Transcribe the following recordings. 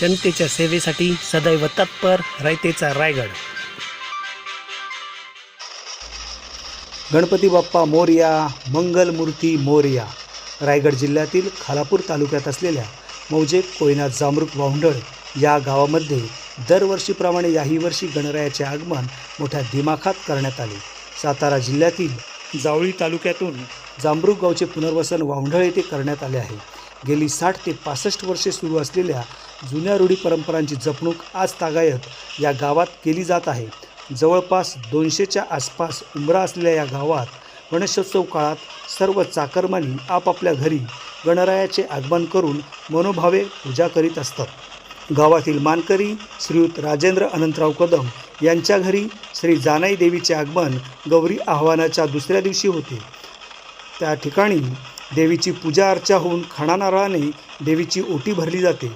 जनतेच्या सेवेसाठी सदैव तत्पर रयतेचा रायगड. गणपती बाप्पा मोरया मंगलमूर्ती मोरया. रायगड जिल्ह्यातील खालापूर तालुक्यात असलेल्या मौजे कोयना जामरूक वाहुंडळ या गावामध्ये दरवर्षीप्रमाणे याही वर्षी गणरायाचे आगमन मोठ्या दिमाखात करण्यात आले. सातारा जिल्ह्यातील जावळी तालुक्यातून जांबरूक गावचे पुनर्वसन वाहुंढळ येथे करण्यात आले आहे. गेली साठ ते पासष्ट वर्षे सुरू असलेल्या जुन्या रूढी परंपरांची जपणूक आज तागायत या गावात केली जात आहे. जवळपास दोनशेच्या आसपास उंबरा असलेल्या या गावात गणेशोत्सव काळात सर्व चाकरमानी आपापल्या घरी गणरायाचे आगमन करून मनोभावे पूजा करीत असतात. गावातील मानकरी श्रीयुत राजेंद्र अनंतराव कदम यांच्या घरी श्री जानाई देवीचे आगमन गौरी आव्हानाच्या दुसऱ्या दिवशी होते. त्या ठिकाणी देवीची पूजा अर्चा होऊन खणानारळाने देवीची ओटी भरली जाते.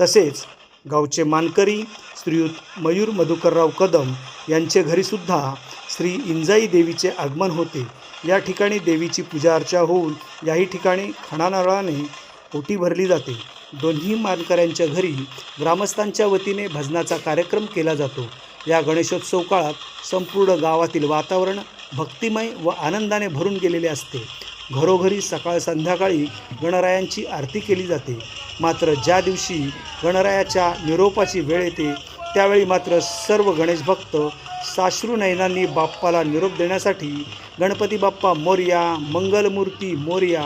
तसेच गावचे मानकरी श्रीयुत मयूर मधुकरराव कदम यांचे घरीसुद्धा श्री इंजाई देवीचे आगमन होते. या ठिकाणी देवीची पूजा अर्चा होऊन याही ठिकाणी खणानारळाने ओटी भरली जाते. दोन्ही मानकऱ्यांच्या घरी ग्रामस्थांच्या वतीने भजनाचा कार्यक्रम केला जातो. या गणेशोत्सव काळात संपूर्ण गावातील वातावरण भक्तिमय व आनंदाने भरून गेलेले असते. घरोघरी सकाळ संध्याकाळी गणरायांची आरती केली जाते. मात्र ज्या दिवशी गणरायाच्या निरोपाची वेळ येते त्यावेळी मात्र सर्व गणेश भक्त साश्रू नयनांनी बाप्पाला निरोप देण्यासाठी गणपती बाप्पा मोरया मंगलमूर्ती मोरया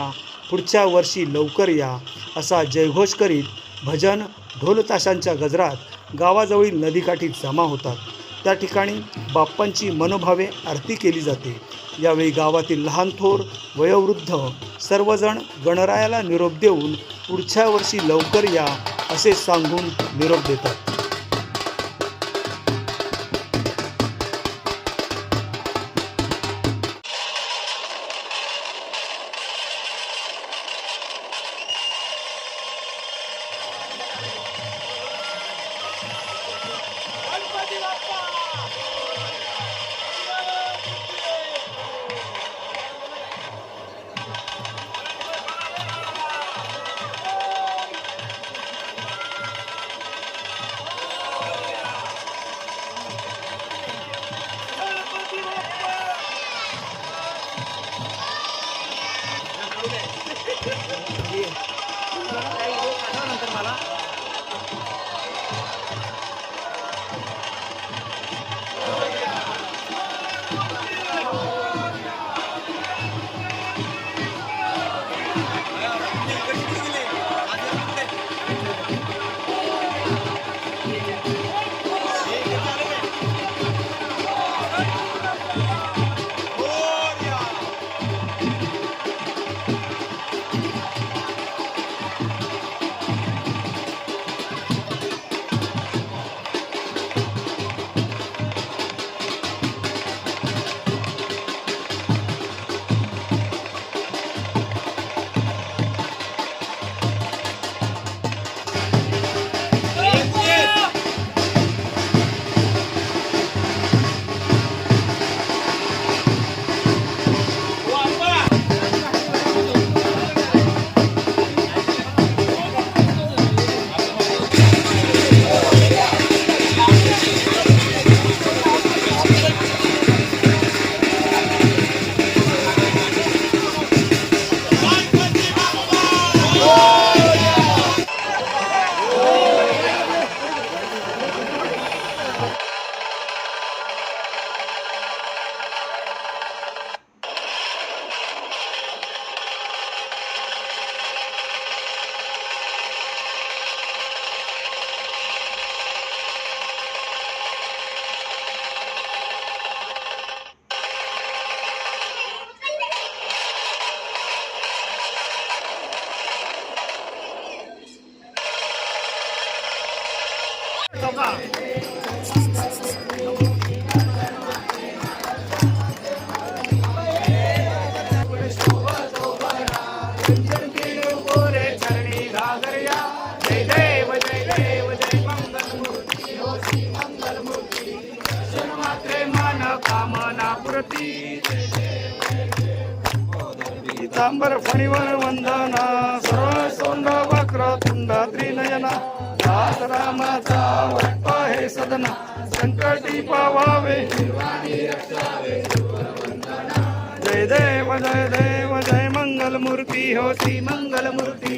पुढच्या वर्षी लवकर या असा जयघोष करीत भजन ढोलताशांच्या गजरात गावाजवळील नदीकाठी जमा होतात. त्या ठिकाणी बाप्पांची मनोभावे आरती केली जाते. यावेळी गावातील लहान थोर वयोवृद्ध सर्वजण गणरायाला निरोप देऊन पुढच्या वर्षी लवकर या असे सांगून निरोप देतात. पीतांबर फणीवर वंदना सर्व सोंड वक्र तुंड त्रिनयना दास रामाचा वट्पा हे सदना. संकटी पावावे. जय देव जय देव जय मंगल मूर्ती होती मंगल मूर्ती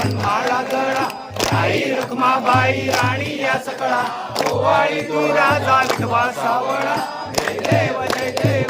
आई रुक्माबाई राणी या सकळा. ओवाळी तू राजा विधवा सावळा जय देव जय देव.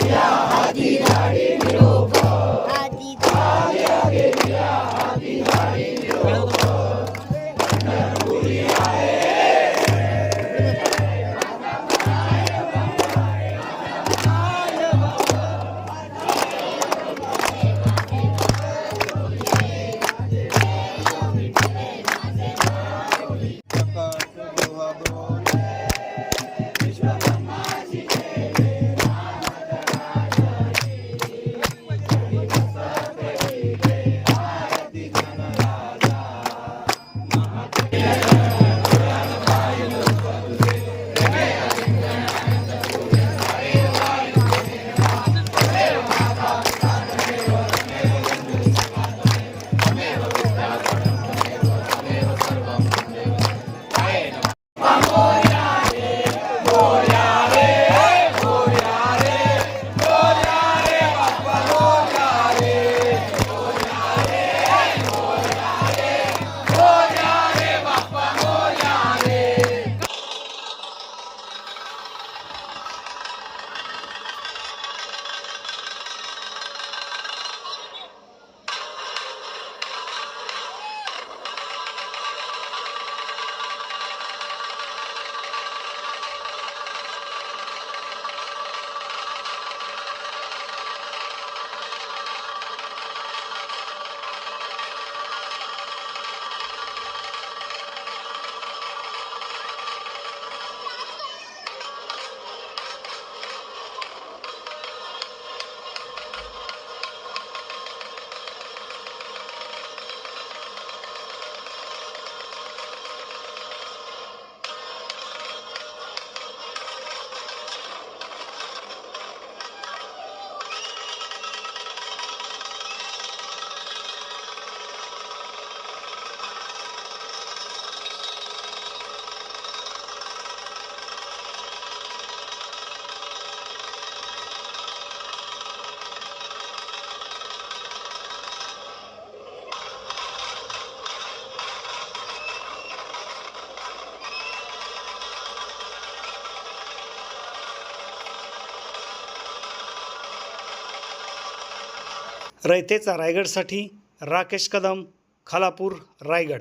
रयतेचा रायगडसाठी राकेश कदम खालापूर रायगड.